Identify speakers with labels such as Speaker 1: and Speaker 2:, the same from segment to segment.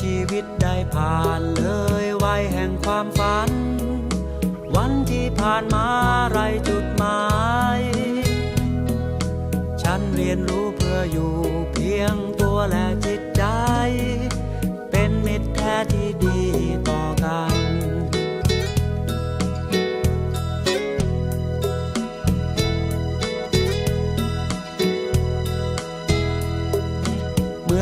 Speaker 1: ชีวิตได้ผ่านเลยวัยแห่งความฝัน วันที่ผ่านมาไรจุดหมาย ฉันเรียนรู้เพื่ออยู่เพียง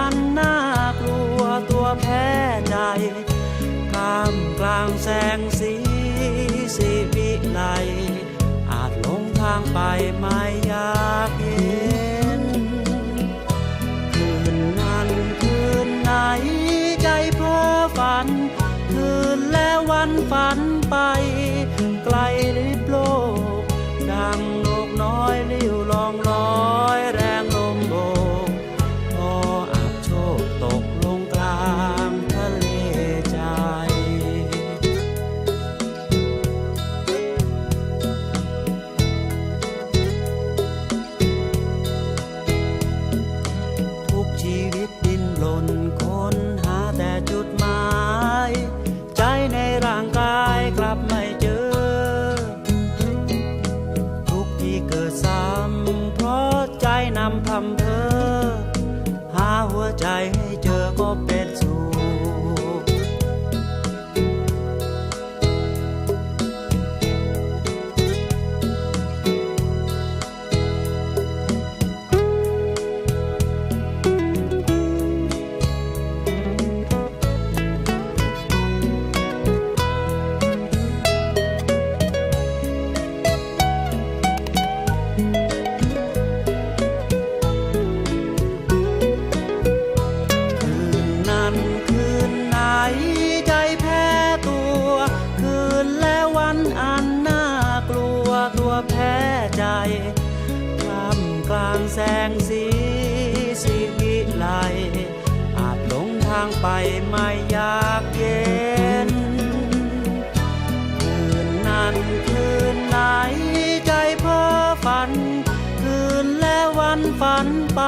Speaker 1: น ไปไม่อยากเห็น คืนนั้นคืนไหนใจเพ้อฝัน คืนและวันฝันไป ไกลลิบโลก ดังนกน้อยลิ้วลองลอยาหัวใกลำกลางแสงสีสีวิไลอาจหลงทางไปไม่อยากเย็น คืนนั้นคืนไหนใจเพ้อฝัน คืนและวันฝันไป